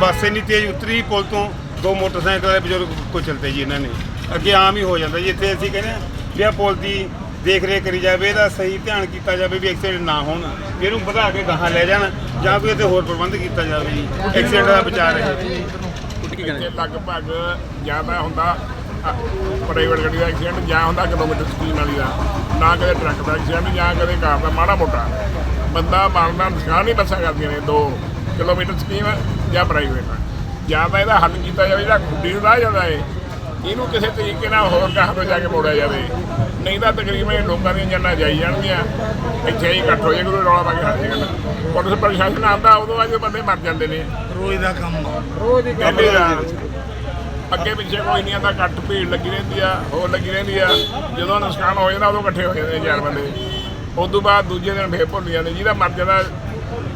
ਬੱਸ ਇੰਨੀ ਤੇਜ਼ ਉਤਰੀ ਪੁਲ ਤੋਂ, ਦੋ ਮੋਟਰਸਾਈਕਲ ਵਾਲੇ ਬਜ਼ੁਰਗ ਕੋ ਚਲਤੇ ਜੀ ਇਹਨਾਂ ਨੇ। ਅੱਗੇ ਆਮ ਹੀ ਹੋ ਜਾਂਦਾ ਜੀ, ਇੱਥੇ ਅਸੀਂ ਕਹਿੰਦੇ ਹਾਂ ਵੀ ਆਹ ਪੁਲ ਦੀ ਦੇਖ ਰੇਖ ਕਰੀ ਜਾਵੇ, ਇਹਦਾ ਸਹੀ ਧਿਆਨ ਕੀਤਾ ਜਾਵੇ ਵੀ ਐਕਸੀਡੈਂਟ ਨਾ ਹੋਣ ਇਹਨੂੰ ਵਧਾ ਕੇ ਗਾਹਾਂ ਲੈ ਜਾਣ, ਜਾਂ ਕੋਈ ਇੱਥੇ ਹੋਰ ਪ੍ਰਬੰਧ ਕੀਤਾ ਜਾਵੇ ਜੀ ਐਕਸੀਡੈਂਟ ਦਾ ਬਚਾ ਰਹੇ। ਇੱਥੇ ਲਗਭਗ ਤਾਂ ਹੁੰਦਾ ਪ੍ਰਾਈਵੇਟ ਗੱਡੀ ਦਾ ਐਕਸੀਡੈਂਟ ਜਾਂ ਹੁੰਦਾ ਕਿਲੋਮੀਟਰ ਸਕੀਮ ਵਾਲੀ ਦਾ ਨਾ ਕਦੇ ਟਰੱਕ ਦਾ ਐਕਸੀਡੈਂਟ ਜਾਂ ਕਦੇ ਕਾਰ ਦਾ, ਮਾੜਾ ਮੋਟਾ। ਬੰਦਾ ਮਾਰਨਾ, ਨੁਕਸਾਨ ਹੀ ਬੱਸਾਂ ਕਰਦੀਆਂ ਨੇ, ਦੋ। ਕਿਲੋਮੀਟਰ ਸਕੀਮ ਜਾਂ ਪ੍ਰਾਈਵੇਟ ਜਾਂ ਤਾਂ ਇਹਦਾ ਹੱਲ ਕੀਤਾ ਜਾਵੇ ਜਿਹੜਾ ਖੁੱਡੀ ਨੂੰ ਰਾਹ ਜਾਂਦਾ ਏ ਇਹਨੂੰ ਕਿਸੇ ਤਰੀਕੇ ਨਾਲ ਹੋਰ ਗਾਹਾਂ ਤੋਂ ਜਾ ਕੇ ਮੋੜਿਆ ਜਾਵੇ। ਨਹੀਂ ਤਾਂ ਤਕਰੀਬਨ ਇਹ ਲੋਕਾਂ ਦੀਆਂ ਜਾਨਾਂ ਜਾਈ ਜਾਣਗੀਆਂ। ਇੱਥੇ ਹੀ ਇਕੱਠ ਹੋ ਜਾਏ ਕੋਈ ਰੌਲਾ ਪਾ ਕੇ ਹਟ ਜਾਏਗਾ ਪੁਲਿਸ ਪ੍ਰਸ਼ਾਸਨ ਆਉਂਦਾ ਉਦੋਂ ਬਾਅਦ ਬੰਦੇ ਮਰ ਜਾਂਦੇ ਨੇ। ਰੋਜ਼ ਦਾ ਕੰਮ ਰੋਜ਼ ਹੀ ਆ। ਅੱਗੇ ਪਿੱਛੇ ਕੋਈ ਨਹੀਂ ਆਂਦਾ ਕੱਟ ਭੀੜ ਲੱਗੀ ਰਹਿੰਦੀ ਆ ਹੋਰ ਲੱਗੀ ਰਹਿੰਦੀ ਆ। ਜਦੋਂ ਨੁਕਸਾਨ ਹੋ ਜਾਂਦਾ ਉਦੋਂ ਇਕੱਠੇ ਹੋ ਜਾਂਦੇ ਨੇ ਚਾਰ ਬੰਦੇ। ਉਸ ਤੋਂ ਬਾਅਦ ਦੂਜੇ ਦਿਨ ਫੇਰ ਭੁੱਲ ਜਾਂਦੇ ਜਿਹਦਾ ਮਰ ਜਾਂਦਾ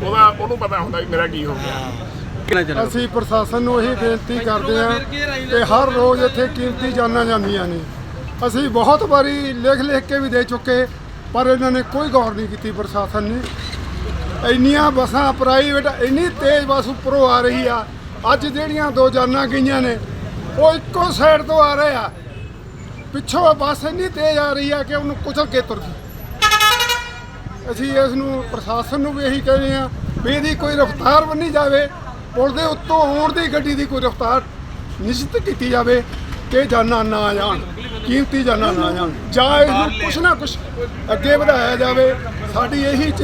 ਉਹਦਾ ਉਹਨੂੰ ਪਤਾ ਹੁੰਦਾ ਵੀ ਮੇਰਾ ਕੀ ਹੋ ਗਿਆ। ਅਸੀਂ ਪ੍ਰਸ਼ਾਸਨ ਨੂੰ ਇਹੀ ਬੇਨਤੀ ਕਰਦੇ ਹਾਂ ਕਿ ਹਰ ਰੋਜ਼ ਇੱਥੇ ਕੀਮਤੀ ਜਾਨਾਂ ਜਾਂਦੀਆਂ ਨੇ। ਅਸੀਂ ਬਹੁਤ ਵਾਰੀ ਲਿਖ ਲਿਖ ਕੇ ਵੀ ਦੇ ਚੁੱਕੇ ਪਰ ਇਹਨਾਂ ਨੇ ਕੋਈ ਗੌਰ ਨਹੀਂ ਕੀਤੀ ਪ੍ਰਸ਼ਾਸਨ ਨੇ। ਇੰਨੀਆਂ ਬੱਸਾਂ ਪ੍ਰਾਈਵੇਟ ਇੰਨੀ ਤੇਜ਼ ਬੱਸ ਉੱਪਰੋਂ ਆ ਰਹੀ ਆ। ਅੱਜ ਜਿਹੜੀਆਂ ਦੋ ਜਾਨਾਂ ਗਈਆਂ ਨੇ ਉਹ ਇੱਕੋ ਸਾਈਡ ਤੋਂ ਆ ਰਹੇ ਆ। ਪਿੱਛੋਂ ਬੱਸ ਇੰਨੀ ਤੇਜ਼ ਆ ਰਹੀ ਆ ਕਿ ਉਹਨੂੰ ਕੁਚਲ ਕੇ ਤੁਰ ਗਈ। ਅਸੀਂ ਇਸ ਨੂੰ ਪ੍ਰਸ਼ਾਸਨ ਨੂੰ ਵੀ ਇਹੀ ਕਹਿ ਰਹੇ ਹਾਂ ਵੀ ਇਹਦੀ ਕੋਈ ਰਫ਼ਤਾਰ ਬੰਨੀ ਜਾਵੇ, ਪੁਲ ਦੇ ਉੱਤੋਂ ਆਉਣ ਦੀ ਗੱਡੀ ਦੀ ਕੋਈ ਰਫ਼ਤਾਰ ਨਿਸ਼ਚਿਤ ਕੀਤੀ ਜਾਵੇ ਕਿ ਜਾਨਾਂ ਨਾ ਜਾਣ, ਕੀਮਤੀ ਜਾਨਾਂ ਨਾ ਜਾਣ। ਜਾਂ ਇਹਨੂੰ ਕੁਛ ਨਾ ਕੁਛ ਅੱਗੇ ਵਧਾਇਆ ਜਾਵੇ। ਸਾਡੀ ਇਹੀ